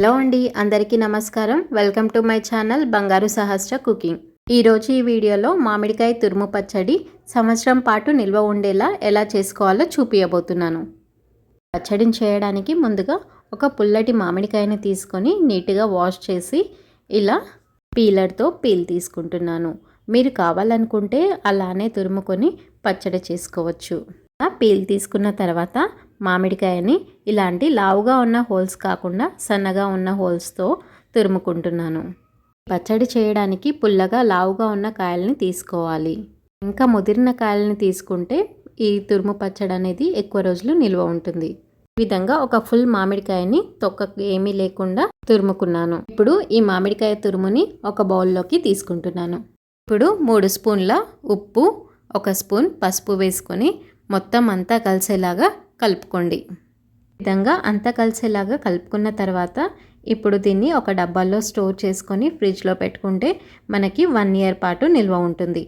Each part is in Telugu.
హలో అండి అందరికీ నమస్కారం. వెల్కమ్ టు మై ఛానల్ బంగారు సహస్ర కుకింగ్. ఈరోజు ఈ వీడియోలో మామిడికాయ తురుము పచ్చడి సంవత్సరం పాటు నిల్వ ఉండేలా ఎలా చేసుకోవాలో చూపించబోతున్నాను పచ్చడిని చేయడానికి ముందుగా ఒక పుల్లటి మామిడికాయని తీసుకొని నీట్గా వాష్ చేసి ఇలా పీలర్తో పీల్ తీసుకుంటున్నాను. మీరు కావాలనుకుంటే అలానే తురుముకొని పచ్చడి చేసుకోవచ్చు. పీల్ తీసుకున్న తర్వాత మామిడికాయని ఇలాంటి లావుగా ఉన్న హోల్స్ కాకుండా సన్నగా ఉన్న హోల్స్తో తురుముకుంటున్నాను. పచ్చడి చేయడానికి పుల్లగా లావుగా ఉన్న కాయల్ని తీసుకోవాలి. ఇంకా ముదిరిన కాయల్ని తీసుకుంటే ఈ తురుము పచ్చడి అనేది ఎక్కువ రోజులు నిల్వ ఉంటుంది. ఈ విధంగా ఒక ఫుల్ మామిడికాయని తొక్క ఏమీ లేకుండా తురుముకున్నాను. ఇప్పుడు ఈ మామిడికాయ తురుముని ఒక బౌల్లోకి తీసుకుంటున్నాను. ఇప్పుడు మూడు స్పూన్ల ఉప్పు ఒక స్పూన్ పసుపు వేసుకొని మొత్తం అంతా కలిసేలాగా కలుపుకోండి. విధంగా అంతా కలిసేలాగా కలుపుకున్న తర్వాత ఇప్పుడు దీన్ని ఒక డబ్బాలో స్టోర్ చేసుకొని ఫ్రిడ్జ్లో పెట్టుకుంటే మనకి వన్ ఇయర్ పాటు నిల్వ ఉంటుంది.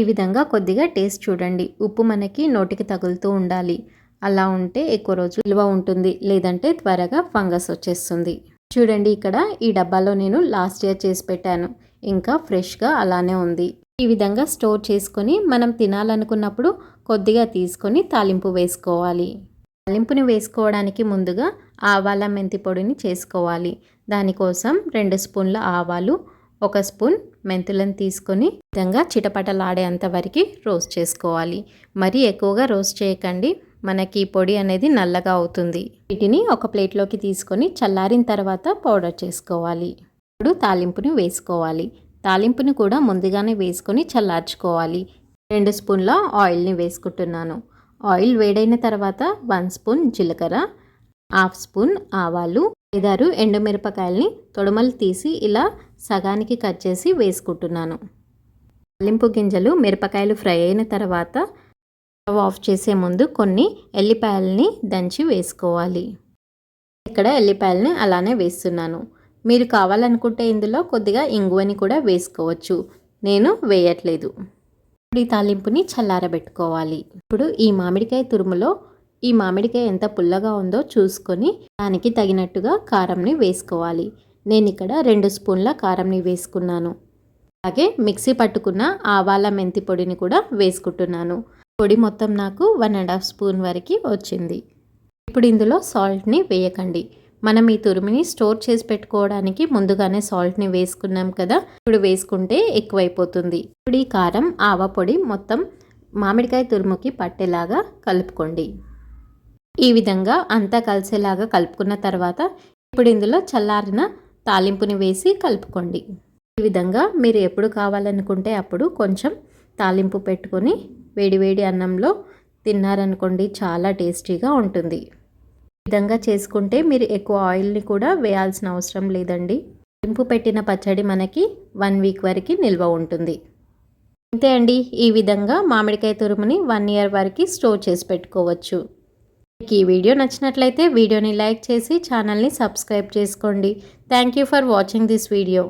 ఈ విధంగా కొద్దిగా టేస్ట్ చూడండి. ఉప్పు మనకి నోటికి తగులుతూ ఉండాలి. అలా ఉంటే ఎక్కువ రోజు నిల్వ ఉంటుంది. లేదంటే త్వరగా ఫంగస్ వచ్చేస్తుంది. చూడండి ఇక్కడ ఈ డబ్బాలో నేను లాస్ట్ ఇయర్ చేసి పెట్టాను. ఇంకా ఫ్రెష్గా అలానే ఉంది. ఈ విధంగా స్టోర్ చేసుకొని మనం తినాలనుకున్నప్పుడు కొద్దిగా తీసుకొని తాలింపు వేసుకోవాలి. తాలింపుని వేసుకోవడానికి ముందుగా ఆవాల మెంతి పొడిని చేసుకోవాలి. దానికోసం రెండు స్పూన్ల ఆవాలు ఒక స్పూన్ మెంతులను తీసుకొని విధంగా చిటపటలాడేంత వరకు రోస్ట్ చేసుకోవాలి. మరీ ఎక్కువగా రోస్ట్ చేయకండి. మనకి పొడి అనేది నల్లగా అవుతుంది. వీటిని ఒక ప్లేట్లోకి తీసుకొని చల్లారిన తర్వాత పౌడర్ చేసుకోవాలి. ఇప్పుడు తాలింపుని వేసుకోవాలి. తాలింపుని కూడా ముందుగానే వేసుకొని చల్లార్చుకోవాలి. రెండు స్పూన్ల ఆయిల్ని వేసుకుంటున్నాను. ఆయిల్ వేడైన తర్వాత వన్ స్పూన్ జీలకర్ర హాఫ్ స్పూన్ ఆవాలు ఐదారు ఎండుమిరపకాయల్ని తొడమలు తీసి ఇలా సగానికి కట్ చేసి వేసుకుంటున్నాను. తాలింపు గింజలు మిరపకాయలు ఫ్రై అయిన తర్వాత స్టవ్ ఆఫ్ చేసే ముందు కొన్ని ఎల్లిపాయలని దంచి వేసుకోవాలి. ఇక్కడ ఎల్లిపాయలని అలానే వేస్తున్నాను. మీరు కావాలనుకుంటే ఇందులో కొద్దిగా ఇంగువని కూడా వేసుకోవచ్చు. నేను వేయట్లేదు. ఇప్పుడు ఈ తాలింపుని చల్లారబెట్టుకోవాలి. ఇప్పుడు ఈ మామిడికాయ తురుములో ఈ మామిడికాయ ఎంత పుల్లగా ఉందో చూసుకొని దానికి తగినట్టుగా కారంని వేసుకోవాలి. నేను ఇక్కడ రెండు స్పూన్ల కారంని వేసుకున్నాను. అలాగే మిక్సీ పట్టుకున్న ఆవాల మెంతి పొడిని కూడా వేసుకుంటున్నాను. పొడి మొత్తం నాకు వన్ అండ్ హాఫ్ స్పూన్ వరకు వచ్చింది. ఇప్పుడు ఇందులో సాల్ట్ని వేయకండి. మనం ఈ తురిమిని స్టోర్ చేసి పెట్టుకోవడానికి ముందుగానే సాల్ట్ని వేసుకున్నాం కదా. ఇప్పుడు వేసుకుంటే ఎక్కువైపోతుంది. ఇప్పుడు ఈ కారం ఆవ పొడి మొత్తం మామిడికాయ తురుముకి పట్టేలాగా కలుపుకోండి. ఈ విధంగా అంతా కలిసేలాగా కలుపుకున్న తర్వాత ఇప్పుడు ఇందులో చల్లారిన తాలింపుని వేసి కలుపుకోండి. ఈ విధంగా మీరు ఎప్పుడు కావాలనుకుంటే అప్పుడు కొంచెం తాలింపు పెట్టుకొని వేడివేడి అన్నంలో తిన్నారనుకోండి చాలా టేస్టీగా ఉంటుంది. విధంగా చేసుకుంటే మీరు ఎక్కువ ఆయిల్ని కూడా వేయాల్సిన అవసరం లేదండి. ఇంపు పెట్టిన పచ్చడి మనకి వన్ వీక్ వరకు నిల్వ ఉంటుంది. అంతే అండి. ఈ విధంగా మామిడికాయ తురుముని వన్ ఇయర్ వరకు స్టోర్ చేసి పెట్టుకోవచ్చు. మీకు ఈ వీడియో నచ్చినట్లయితే వీడియోని లైక్ చేసి ఛానల్ని సబ్స్క్రైబ్ చేసుకోండి. Thank you for watching this video.